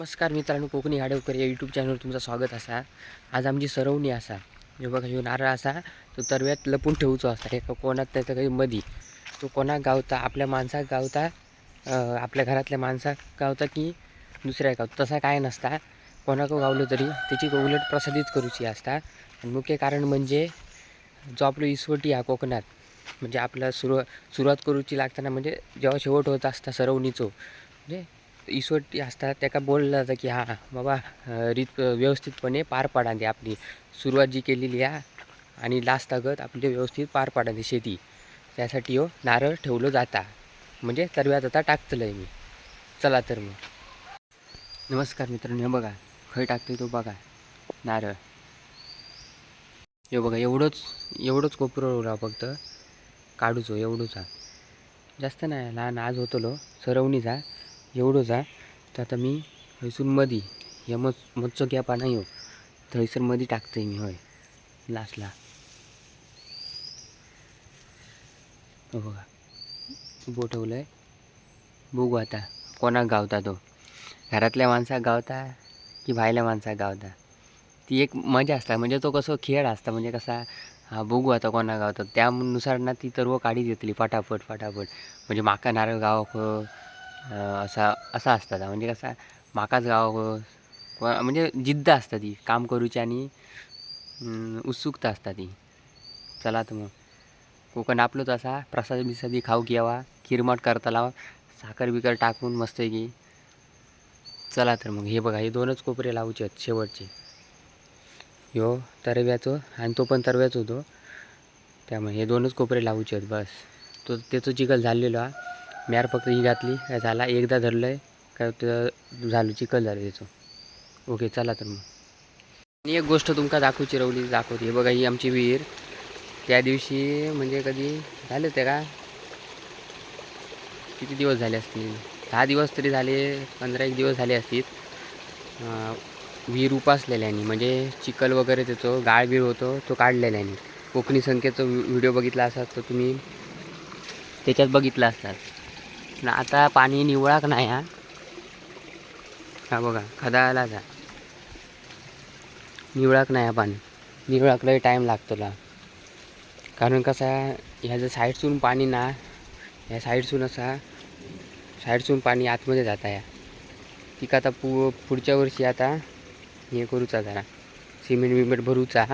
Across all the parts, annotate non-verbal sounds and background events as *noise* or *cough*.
नमस्कार मित्रांनो कोकणी हाडवकर या यूट्यूब चॅनलवर तुमचं स्वागत असा. आज आमची सरवणी असा. हे बघा ह्यो नारळ असा तो तरव्यात लपून ठेवूचो असा. एका कोणात त्याचं काही मधी. तो कोणाक गावता आपल्या माणसाक गावता आपल्या घरातल्या माणसाक गावता की दुसऱ्या गावता. तसा काय नसता. कोणाक गावलं तरी त्याची उलट प्रसादित करूची असता. आणि मुख्य कारण म्हणजे जो आपलं इसवटी हा कोकणात म्हणजे आपला सुरुवात सुरुवात करूची लागताना म्हणजे जेव्हा शेवट होत असता सरवणीचो म्हणजे इसवटी असतात त्याका बोललं जातं की हां बाबा रीत व्यवस्थितपणे पार पाडा दे आपली. सुरुवात जी केलेली आहे आणि लास्ट तागत आपली व्यवस्थित पार पाडा दे शेती. त्यासाठी हो नारळ ठेवलं जाता. म्हणजे तरव्यात आता टाकतलं आहे मी. चला तर मग. नमस्कार मित्रांनो हे बघा खय टाकते तो बघा नारळ. हे बघा एवढंच एवढंच कोपरं उरा फक्त. काढूचो हो, एवढूचा जास्त नाही लहान आज होतलो सरवणीचा. एवढंच हा तर आता मी हयसून मधी हे मच मच्छो घ्या पाना हो थंयसर मधी टाकतोय मी होय. लास्टला हो बघा. उभं आहे बघू आता कोणाक गावता तो. घरातल्या माणसाक गावता की भायल्या माणसाक गावता? ती एक मजा असता. म्हणजे तो कसं खेळ असता. म्हणजे कसा हा बघू आता कोणा गावतात त्यानुसार ना ती सर्व काढी घेतली फटाफट फटाफट. म्हणजे माका नारळ गाव असा असा असता म्हणजे कसा माकाच गाव म्हणजे जिद्द असता ती काम करूची आणि उत्सुकता असता ती चला तर मग. कोकण आपलोच असा प्रसाद बिसादी खाऊ घ्यावा खिरमट करताला साखर बिकर टाकून मस्त की चला तर मग. हे बघा हे दोनच कोपरे लावूचे आहेत शेवटचे. ह्यो तरव्याचो आणि तो पण तरव्याच होतो. त्यामुळे हे दोनच कोपरे लावूचे आहेत बस. तो त्याचं चिखल झालेलो हा. म्यार फक्त ही घातली काय झाला एकदा धरलं आहे काय तर झालं चिखल झालं त्याचं. ओके चला तर मग. आणि एक गोष्ट तुमका दाखवची रवली दाखवते. हे बघा ही आमची विहीर. त्या दिवशी म्हणजे कधी झाले ते का? किती दिवस झाले असतील? दहा दिवस तरी झाले पंधरा एक दिवस झाले असतील. विहीर उपासलेल्यानी म्हणजे चिखल वगैरे त्याचं गाळ बीळ होतो तो काढलेल्यानी कोकणी संख्येचा व्हिडिओ बघितला असाल तर तुम्ही त्याच्यात बघितला असतात पण आता पाणी निवळाक नाही हा. हा बघा आला जा. निवळाक नाही हा पाणी. निवळाक लय टाईम लागतो ला कारण कसा ह्या जर साईडसून पाणी ना ह्या साईडसून असा साईडसून पाणी आतमध्ये जाता या तिका आता पु पुढच्या वर्षी आता हे करूचा जरा. सिमेंट बिमेंट भरूचा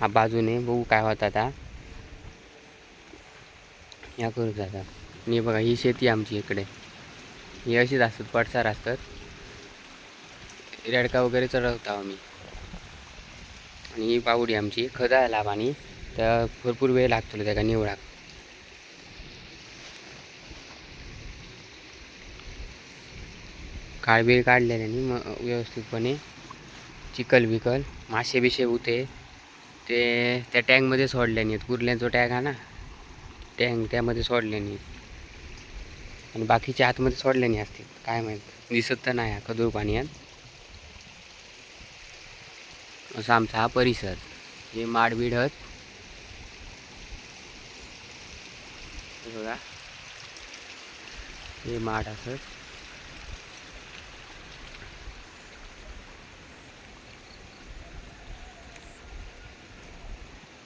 हा बाजूने बघू काय होता आता. या करूचा आता आणि बघा ही शेती आमची इकडे. ही अशीच असतात पडसार असतात. रेडका वगैरे चढवतो आम्ही. आणि ही पावडी आमची खत लाभ आणि त्या भरपूर वेळ लागतो त्याला निवडाक काळबीळ काढलेल्याने मग व्यवस्थितपणे. चिकल बिकल मासे बिशे होते ते त्या टँकमध्ये सोडल्याने आहेत कुर्ल्यांचा टँक हा ना? टँक त्यामध्ये सोडल्याने आणि बाकीच्या आतमध्ये सोडले नाही असतील. काय माहीत? दिसत तर नाही हा कदूर पाणी असा आमचा हा परिसर. हे माड बिडत हे बघा. हे माड असत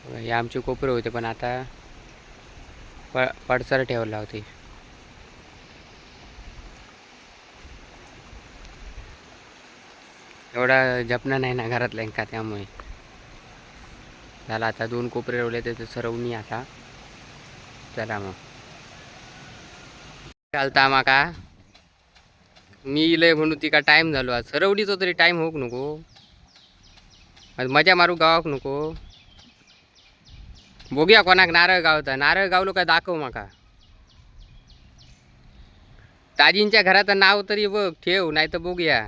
हे आमचे कोपरे होते पण आता प पडसर ठेवला होते एवढा जपणं नाही ना घरातल्या त्यामुळे. झाला आता दोन कोपरे रोवले त्याचं सरवणी आता. चला मग. चालता माका मी इलय म्हणू तिका टाईम झालो आज. सरवडीचा तरी टाईम होऊक नको? आज मजा मारू गावाक नको? बघूया कोणाक नारळ गावता. नारळ गावलो काय दाखव माका. ताजींच्या घराचं नाव तरी बघ ठेव नाही तर बघूया.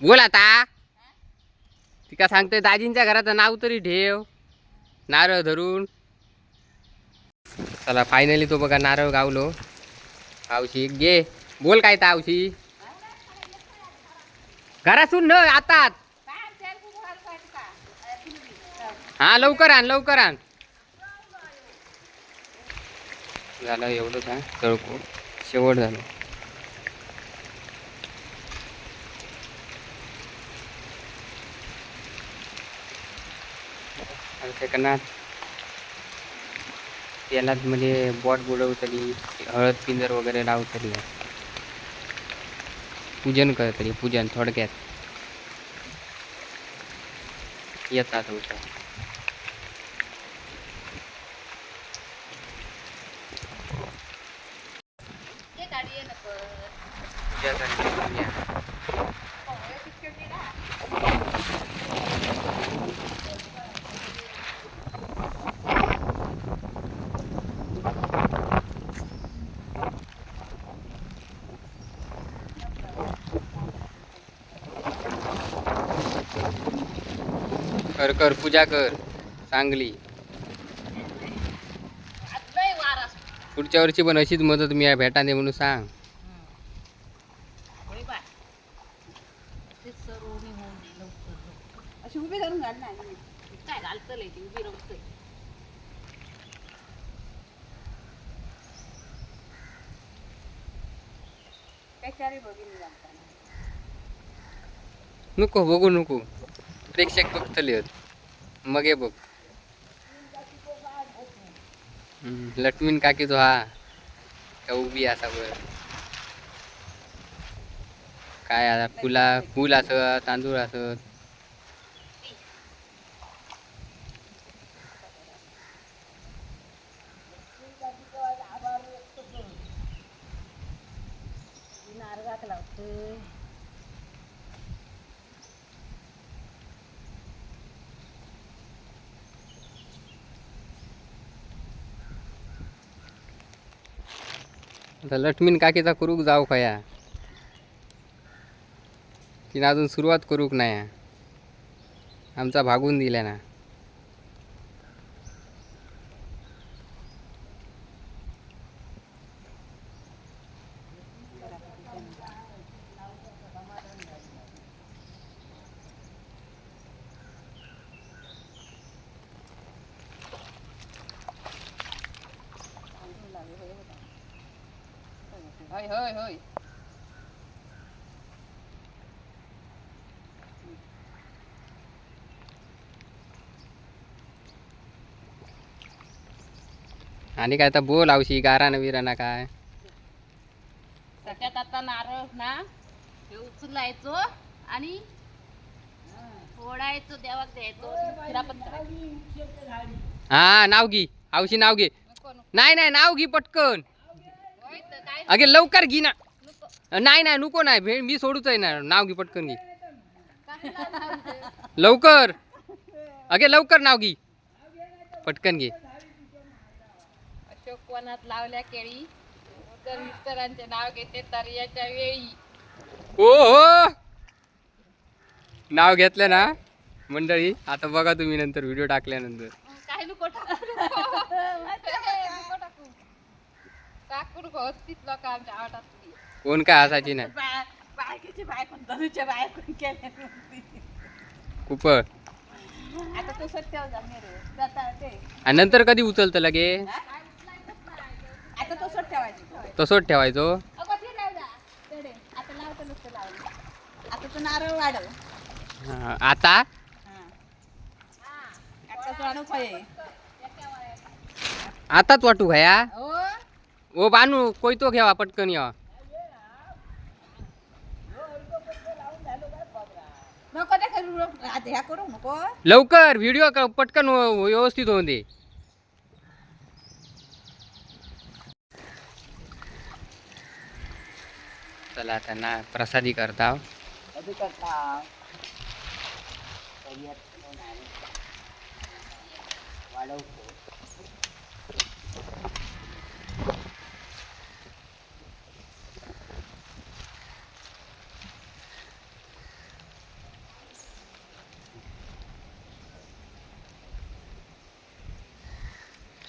बोल आता. तिका सांगतोय दाजींच्या घराचं नाव तरी ठेव. नारळ धरून. चला फायनली तो बघा नारळ गावलो. आवशी घे. बोल काय तर आवशी. घरातून न आता हा लवकर आण लवकर आण. झालं एवढंच हा. तळको शेवट झालं. सेकंदात त्याला म्हणजे बॉट बुडवतली हळद पिंजर वगैरे लावतली. पूजन करतली पूजन थोडक्यात. येतात होतं पूजा करते पूजा कर कर पूजा कर चांगली पुढच्या वर्षी पण अशीच मदत मी भेटा दे म्हणून सांग. नको बघू नको. प्रेक्षक बघतले आहेत मग हे बघ. लटमीन काकी तो हा का उभी असा बर काय आता फुला फुल असत तांदूळ असत. आता लटमीन काकीचा करूक जाऊ खया तिनं अजून सुरुवात करूक नाही. आमचा भागून दिला ना. होय होय होय आणि काय आता बोल आवशी गारा विराना काय? त्याच्यात आता नारळ ना हे उचलायचो आणि फोडायचो देवाक द्यायचो. हा नाव घे. आवशी नाव घे. नाही नाही नाव घे पटकन. तर अगे लवकर घे ना. नाही नाही नको नाही भे मी सोडूच आहे ना नाव घे पटकन घे? लवकर. अगे लवकर नाव घे. पटकन घे. अशोक वनात लावल्या केळी. तर मिस्टरांचे नाव घेते तर्याच्या वेळी. ओ हो. नाव घेतलं ना मंडळी. आता बघा तुम्ही नंतर व्हिडिओ टाकल्यानंतर. काय नको कोण काय असायची नाही. बायकीची बायकून धनुच्या बायकून केल्या खूप आता तो जाता ते. नंतर कधी उचलतं लगे? आता तो तसंच ठेवायचो. अगं ते लाव जा तेडे आता लावतो नुसतं लावलं आता तो नारळ वाढव. हा, आता? हा. आता तो आणू पाहिजे आताच वाटू घया. हो. ओ बानू घ्यावा पटकन नको ते ह्या करू नको लवकर व्हिडिओ पटकन व- व्यवस्थित होऊन दे चला आता ना प्रसादी करता कधी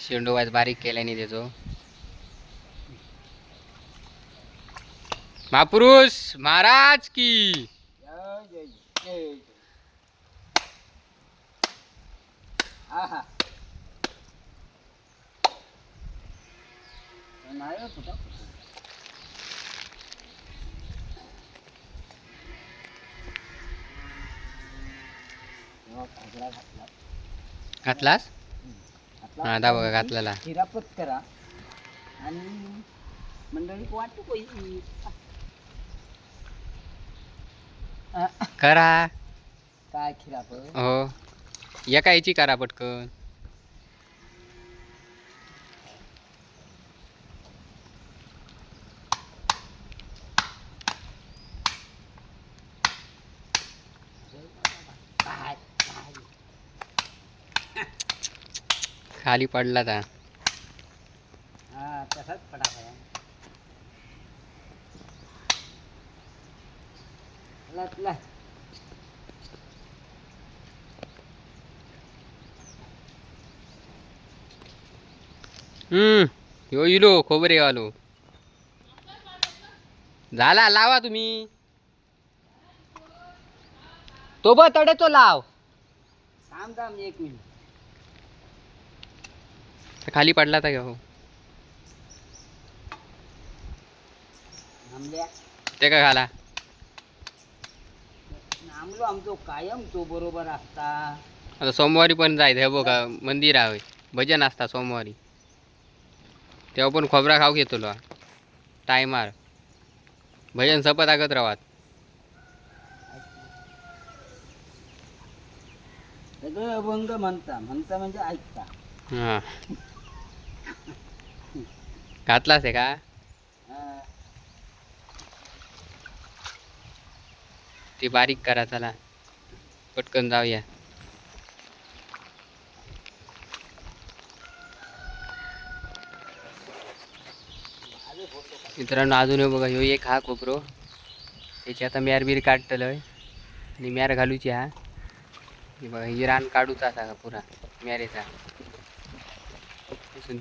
शेंडू वाज बारीक केल्याने त्याचो. महापुरुष महाराज की. जय जय घातलास? हा दा बघा घातलेला? खिरापत करा. आणि मंडळी वाटू पैसे करा. काय खिरापत हो. एका याची करा पटकन. खाली पडला ता. हा तसाच लत हम्म यो इलो खोबरे आलो. झाला लावा तुम्ही. तो ब तडे तो लाव. थांब थांब एक मिनिट. खाली पडला तर हो. थांबल्या. ते का आमलो आमचो कायम तो बरोबर असता. आता सोमवारी पण जायचं हे बघा मंदिर आहे. भजन असता सोमवारी. तेव्हा पण खोबरा खाऊ घेतो टायमार. भजन सपत आगत रावात सगळं अभंग म्हणता. म्हणता म्हणजे ऐकता. हां. घातलास आहे का? ते बारीक करा चला. पटकन जाऊया. मित्रांनो अजून बघा ह्यो एक हा कोपरो त्याची आता म्यार बीर काढतलं आणि म्यार घालूची हा. बघा ही रान काढूचा असा का पुरा म्यारेचा. पासून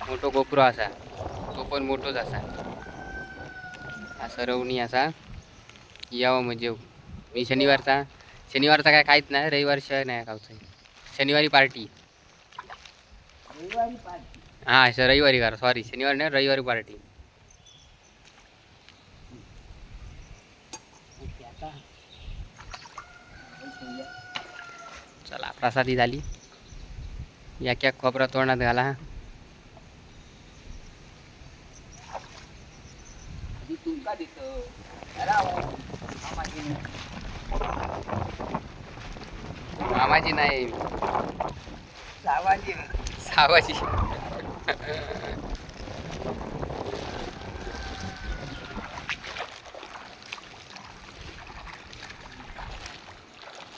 मोठो कोपरो असा. तो पण मोठोच असा. हा सरवणी असा. यावं म्हणजे मी शनिवारचा. शनिवारचा काय खायच नाही रविवार शिवाय नाही खायचं शनिवारी पार्टी. हां श रविवारी करा सॉरी शनिवार नाही रविवारी पार्टी. चला प्रसादी झाली. या क्या खोबरा तोंडात घाला. मामाची नाही. मामाची नाही सावाची सावाची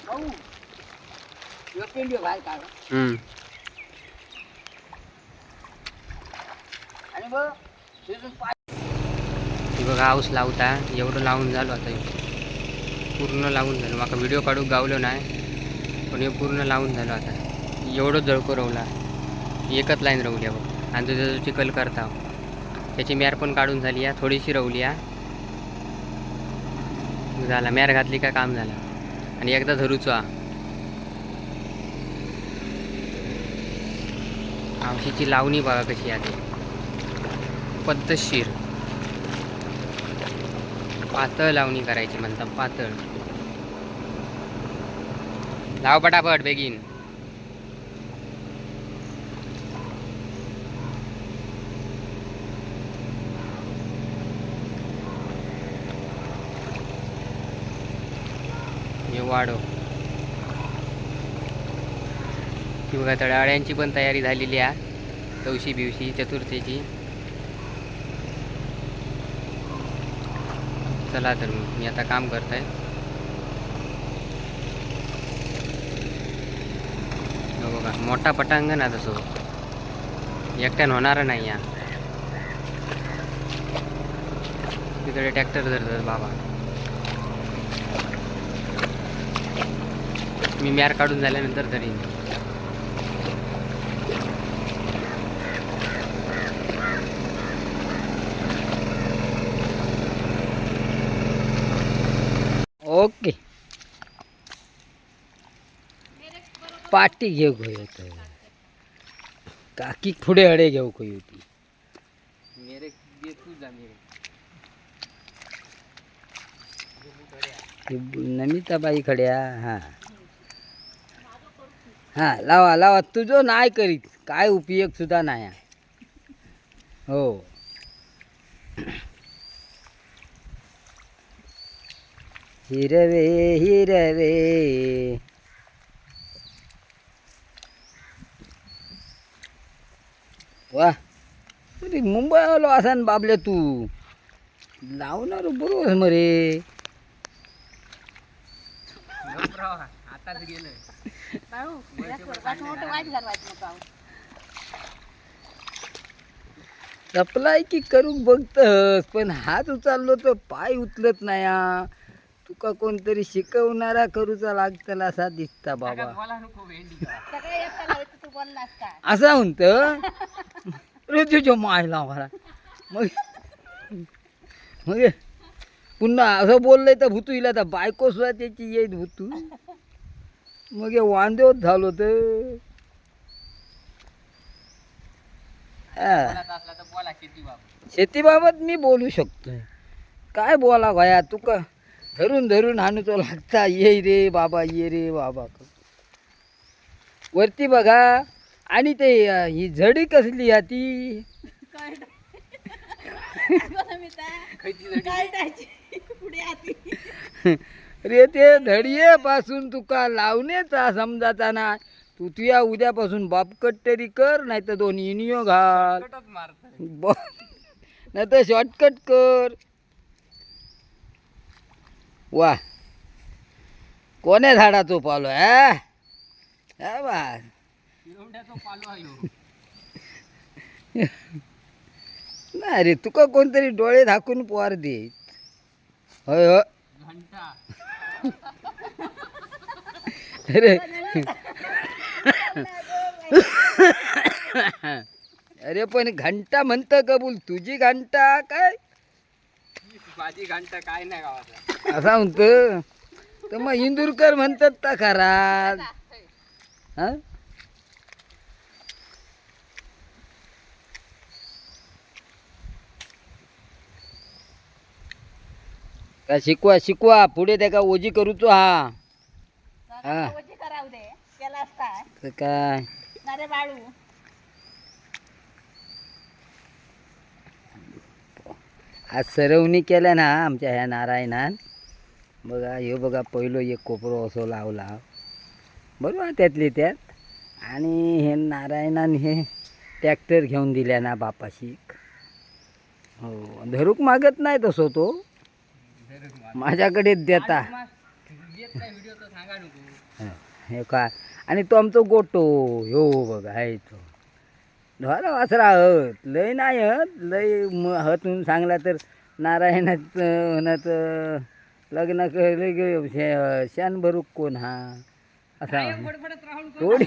भाऊ ह्यो पेंड्यो घाल का हम्म. आणि बघ तिथून पाय हे बघा हाऊस लावता. एवढं लावून झालो आता पूर्ण लावून झालं. माका व्हिडिओ काढूक गावलो नाही पण हे पूर्ण लावून झालो आता. एवढं जळको रवला. एकच लाईन रवली आहे बघ. आणि तुझं त्याचं चिकल करता. त्याची मॅर पण काढून झाली या थोडीशी रवली या झाला. मॅर घातली का काम झालं. आणि एकदा धरूचो आवशीची लावणी बघा कशी आहे पद्धतशीर. पातळ लावणी करायची म्हणतात पातळ. लाव पटापट बेगीन. हे वाढव. ती बघा तळाळ्यांची पण तयारी झालेली आहे. चौशी बिवशी चतुर्थीची. चला तर मग मी आता काम करत आहे हो बघा मोठा पटांगण आहे तसो. एकट्यान होणार नाही या. तिकडे ट्रॅक्टर धरतात बाबा. मी मॅर काढून झाल्यानंतर तरी ओके. पाटी घेऊ होत काकी पुढे अडे घेऊ खय होती। मेरे ये तू जा मेरे नमिताबाई खड्या हा हा। लावा लावा तुझं नाही करीत काय उपयोग सुद्धा नाही. हो। हिरवे हिरवे. वा अरे मुंबई आलो असा ना बाबल्या तू. लावणार बरोबर मरे. आताच गेलं सप्लाय की करू बघतस पण हात उचललो तर पाय उचलत नाही हा. तुका कोणतरी शिकवणारा करूचा लागतला असा दिसता बाबा. बोला नको भेंडी सगळे एकटा लावायचं तू बोललास का? असा म्हणत? रे तुझ्या मायला मला. मग मग पुन्हा असं बोललंय तर भूतू हिला तर बायको सुद्धा त्याची येत भूतू. मग हे वांदेवत झालो तर हा. असला तर बोला शेती बाबा शेतीबाबत. मी बोलू शकतो काय बोला भया तुका धरून धरून हाणू तो लागता ये रे बाबा ये रे बाबा. वरती बघा आणि ते ही झडी कसली हा ती? काय मी काय टायची पुढे आती. रे ते धडिये पासून तुका लावणेचा समजाचा ना तू तुया उद्यापासून बापकट तरी कर नाही तर दोन इनियो घाल. नाही तर शॉर्टकट कर. वा कोण्या झाडाचो पालो हा? हा बा. नाही रे तुका कोणतरी डोळे पोर देत होय हो. अरे. अरे पण घंटा म्हणतं कबूल तुझी घंटा काय? माझी घंटा काय नाही गावाचा असा म्हणतं. तर मग इंदूरकर म्हणतात का खरा. हा? का शिकवा शिकवा. पुढे त्या का ओजी करूचो हा. हा. ओजी करावं दे. केला असता तर काय? बाळू. आज सरवणी केल्या ना आमच्या ह्या नारायणान. बघा हे बघा पहिलो एक कोपरो असो लावला. बरोबर त्यातली त्यात? आणि हे नारायणान हे ट्रॅक्टर घेऊन दिल्या ना बापाशीक हो धरूक मागत नाही तसो तो. माझ्याकडेच देता. हे का? आणि तो आमचो गोटो. ह्यो बघा आहे तो. धरा वासरा हत. लय नाही हत लय म हतून सांगला तर नारायणात तर लग्न केलं शान भरूक कोण हा? असा. थोडी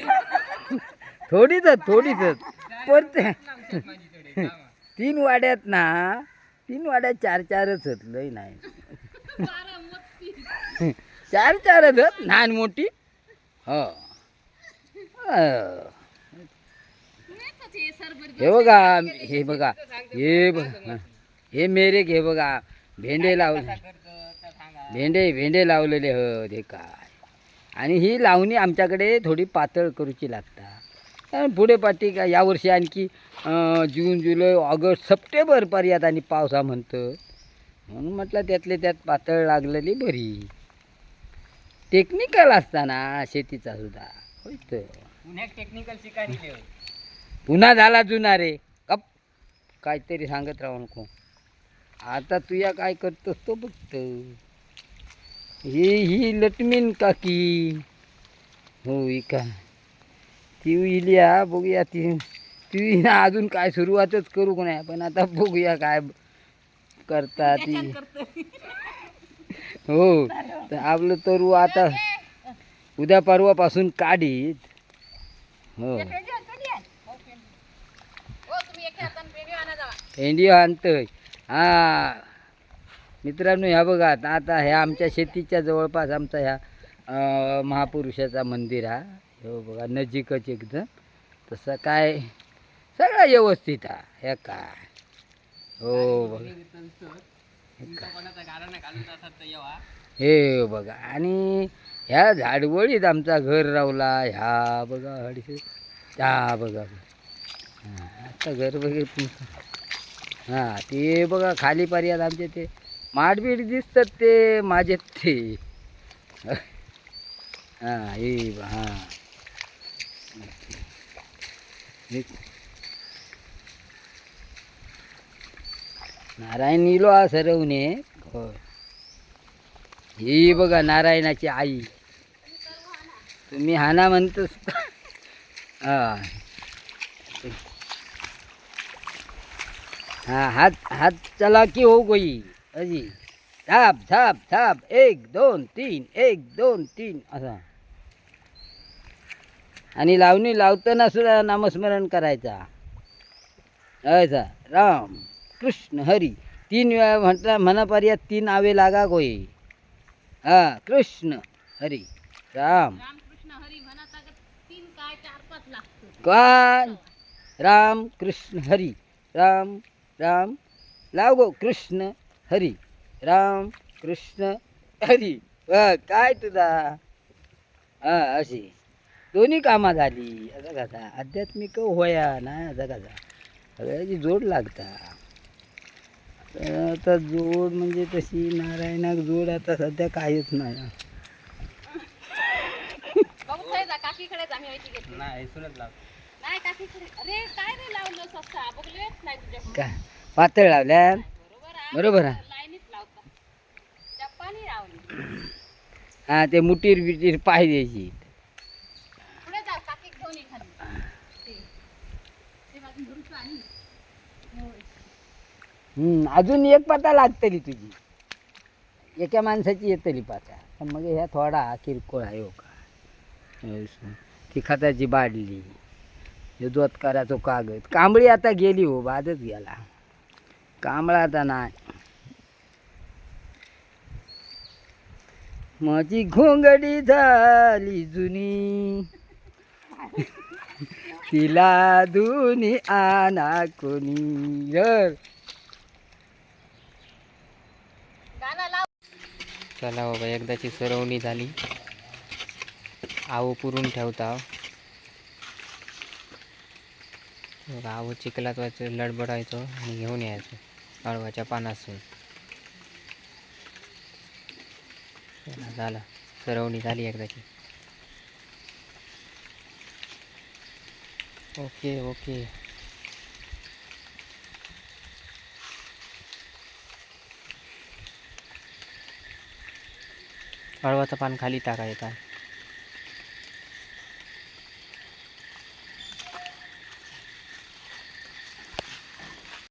थोडीच थोडीच पण ते माझी थोडी *laughs* तीन वाड्यात ना तीन वाड्यात चार चारच हत लय नाही. चार चारच हत लहान मोठी. हो. हो. बघा हे बघा हे बघा हे मेरे हे बघा भेंडे लावले. भेंडे भेंडे लावलेले ह हे काय. आणि ही लावणी आमच्याकडे थोडी पातळ करूची लागता. कारण पुढे पाठी का यावर्षी आणखी जून जुलै ऑगस्ट सप्टेंबरपर्यंत आणि पावसा म्हणतं. म्हणून म्हटलं त्यातले त्यात पातळ लागलेली बरी. टेक्निकल असताना शेतीचा सुद्धा. होय तर. टेक्निकल शिकारी पुन्हा झाला जुना रे. कप काहीतरी सांगत राहू नको. आता तुया काय करतोस तो बघत. ही ही लटमीन काकी. हो का? ती इलिया बघूया ती. ती ना अजून काय सुरुवातच करू नाही पण आता बघूया काय करता ती. हो तर आपलं तरू आता उद्या परवापासून काढीत. हो हो तुम्ही एक हाताने पेंडी आणा जावा भेंडी आणतोय. हा. मित्रांनो ह्या बघा आता ह्या आमच्या शेतीच्या जवळपास आमचा ह्या महापुरुषाचा मंदिर हा. हो बघा नजीकच एकदम. तसं काय सगळं व्यवस्थित हा. हे काय? हो बघा. हे बघा. आणि ह्या झाडवळीत आमचा घर रावला. ह्या बघा हडसे त्या बघा. आता घर बघितलं हां ते बघा खाली पर्याय आमचे ते माडबीड दिसतात ते माझे ते. हां हे ब- हां. नारायण इलो हा सरवणे. होय. ही बघा नारायणाची आई. तुम्ही हाना म्हणतोस. हा. हा हात हात चला की हो गोई. अजी. थाप थाप थाप एक दोन तीन. एक दोन तीन. असा. आणि लावणी लावताना सुद्धा नामस्मरण करायचा. असा राम. कृष्ण. हरी. तीन वेळा म्हटला म्हणापर्यंत तीन आवे लागा गोई. हा कृष्ण. हरी. राम. काय? राम कृष्ण हरी. राम राम लाव गो कृष्ण हरी. राम कृष्ण हरी. वा, काय तुझा? हा अशी. दोन्ही कामा झाली. असं कसा आध्यात्मिक होया नाही असं कसा सगळ्याची जोड लागता. तर आता जोड म्हणजे तशी नारायणाक जोड आता सध्या काहीच नाही. नाही सुनत लाव काय पातळ लावल्या? बरोबर हा ते मुटीर बिटीर पाय द्यायची. अजून एक पाता लागतली तुझी. एका माणसाची येतली पाता. पण मग ह्या थोडा किरकोळ आहे हो का? ती खताची बाडली हे करायचो कागद कांबळी आता गेली हो बादच गेला. कांबळा आता नाही. माझी घोंगडी झाली जुनी. तिला दुनी आना कोणी. र गाणं लाव. चला बाबा एकदाची सरवणी झाली. आव पुरून ठेवता. बघा, आव चिखलात व्हायचं लडबडायचं आणि घेऊन यायचं अळवाच्या पानासून चला झालं. सरवणी झाली एकदाची. Okay okay. अळवाचं पान खाली टाकायचं.